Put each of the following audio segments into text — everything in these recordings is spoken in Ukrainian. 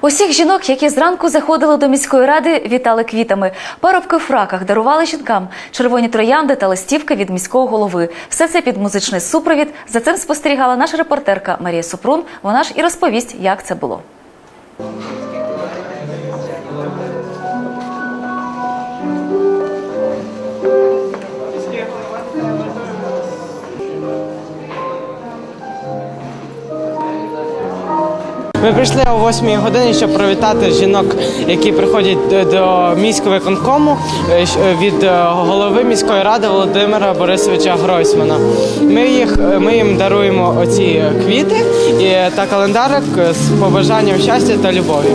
Усіх жінок, які зранку заходили до міської ради, вітали квітами. Парубки в фраках дарували жінкам червоні троянди та листівки від міського голови. Все це під музичний супровід. За цим спостерігала наша репортерка Марія Супрун. Вона ж і розповість, як це було. Ми прийшли о 8 годині, щоб привітати жінок, які приходять до- міського виконкому е, е, від е, голови міської ради Володимира Борисовича Гройсмана. Ми їх ми їм даруємо оці квіти та календарик з побажанням щастя та любові.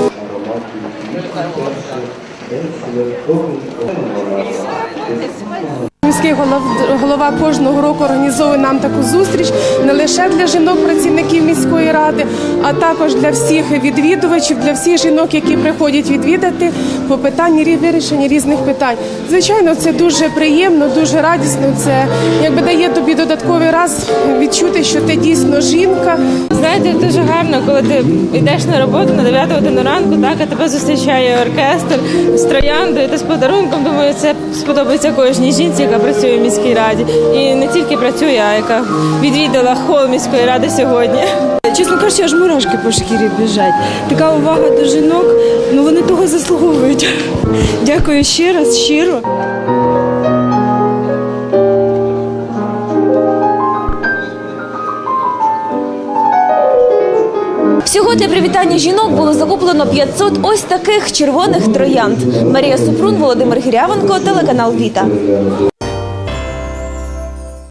Міський голов, голова кожного року організовує нам таку зустріч не лише для жінок, працівників міської ради, а також для всіх відвідувачів, для всіх жінок, які приходять відвідати по питанні вирішення різних питань. Звичайно, це дуже приємно, дуже радісно. Це якби дає тобі додатковий раз відчути, що ти дійсно жінка, Знаєте, дуже гарно, коли ти йдеш на роботу на 9 годину ранку, так, а тебе зустрічає оркестр з трояндою та з подарунком. Думаю, це сподобається кожній жінці, яка працює в міській раді. І не тільки працює, а яка відвідала хол міської ради сьогодні. Чесно кажучи, аж мурашки по шкірі біжать. Така увага до жінок, ну вони того заслуговують. Дякую ще раз, щиро. Всього для привітання жінок було закуплено 500 ось таких червоних троянд. Марія Супрун, Володимир Гірявенко, телеканал Віта.